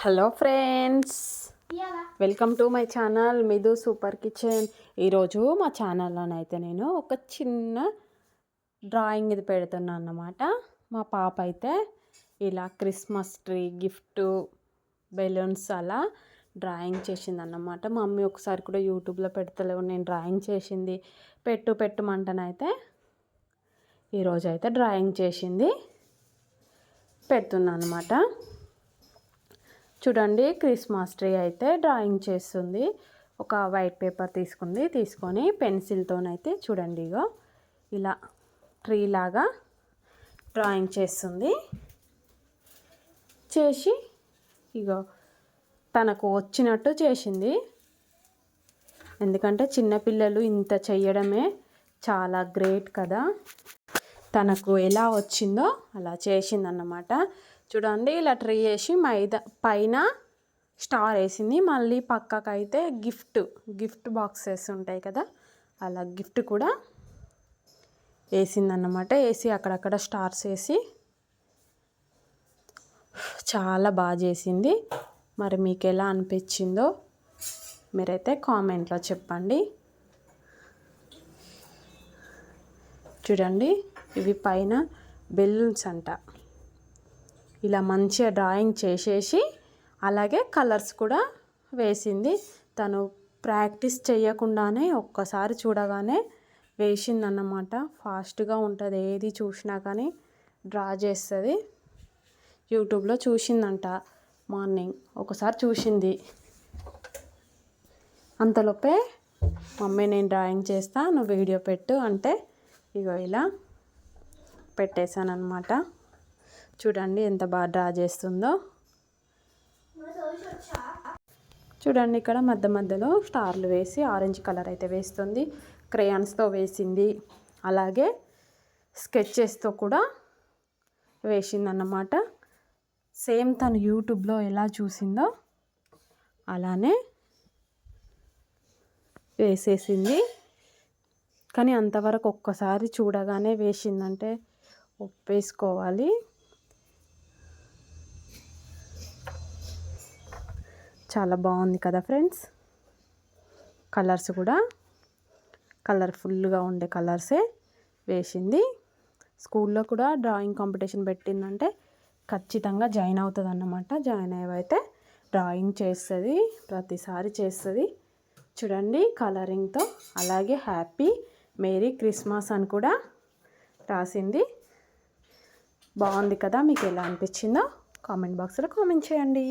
Hello friends. Welcome to my channel Midu super kitchen. ఈరోజు మా ఛానల్లోనైతే నేను ఒక చిన్న డ్రాయింగ్ ఇది పెడుతున్నాను అన్నమాట. మా పాప అయితే ఇలా క్రిస్మస్ ట్రీ గిఫ్ట్ బెలూన్స్ అలా డ్రాయింగ్ చేసింది అన్నమాట మా మమ్మీ ఒకసారి కూడా యూట్యూబ్లో పెడతలేవు నేను డ్రాయింగ్ చేసింది. పెట్టు పెట్టమంటనైతే ఈరోజు అయితే డ్రాయింగ్ చేసింది. పెడుతున్నాను అనమాట చూడండి క్రిస్మస్ ట్రీ అయితే డ్రాయింగ్ చేస్తుంది. ఒక వైట్ పేపర్ తీసుకుంది తీసుకొని పెన్సిల్తోనైతే చూడండి ఇగో ఇలా ట్రీ లాగా డ్రాయింగ్ చేస్తుంది. చేసి ఇగో తనకు వచ్చినట్టు చేసింది. ఎందుకంటే చిన్నపిల్లలు ఇంత చేయడమే చాలా గ్రేట్ కదా. తనకు ఎలా వచ్చిందో అలా చేసిందన్నమాట. చూడండి ఇలా ట్రీ చేసి మైదా పైన స్టార్ వేసింది. మళ్ళీ పక్కకు అయితే గిఫ్ట్ గిఫ్ట్ బాక్సెస్ ఉంటాయి కదా అలా గిఫ్ట్ కూడా వేసిందన్నమాట. వేసి అక్కడక్కడ స్టార్స్ వేసి చాలా బాగా చేసింది. మరి మీకు ఎలా అనిపించిందో మీరైతే కామెంట్లో చెప్పండి. చూడండి ఇవి పైన బెలూన్స్ అంట. ఇలా మంచిగా డ్రాయింగ్ చేసేసి అలాగే కలర్స్ కూడా వేసింది. తను ప్రాక్టీస్ చేయకుండానే ఒక్కసారి చూడగానే వేసిందన్నమాట. ఫాస్ట్గా ఉంటుంది. ఏది చూసినా కానీ డ్రా చేస్తుంది. యూట్యూబ్లో చూసిందంట మార్నింగ్. ఒకసారి చూసింది. అంతలోపే మమ్మీ నేను డ్రాయింగ్ చేస్తా. నువ్వు వీడియో పెట్టు. అంటే ఇగో ఇలా పెట్టేశాను చూడండి ఎంత బాగా డ్రా చేస్తుందో. చూడండి ఇక్కడ మధ్య మధ్యలో స్టార్లు వేసి ఆరెంజ్ కలర్ అయితే వేస్తుంది. క్రేయాన్స్తో వేసింది. అలాగే స్కెచెస్తో కూడా వేసిందన్నమాట. సేమ్ తను యూట్యూబ్లో ఎలా చూసిందో అలానే వేసేసింది. కానీ అంతవరకు ఒక్కసారి చూడగానే వేసిందంటే ఒప్పేసుకోవాలి. చాలా బాగుంది కదా ఫ్రెండ్స్. కలర్స్ కూడా కలర్ఫుల్గా ఉండే కలర్సే వేసింది. స్కూల్లో కూడా డ్రాయింగ్ కాంపిటీషన్ పెట్టిందంటే ఖచ్చితంగా జాయిన్ అవుతుంది అన్నమాట జాయిన్ అయ్యవైతే డ్రాయింగ్ చేస్తుంది ప్రతిసారి చేస్తుంది. చూడండి కలరింగ్తో అలాగే హ్యాపీ మేరీ క్రిస్మస్ అని కూడా రాసింది. బాగుంది కదా మీకు ఎలా అనిపించిందో కామెంట్ బాక్స్లో కామెంట్ చేయండి.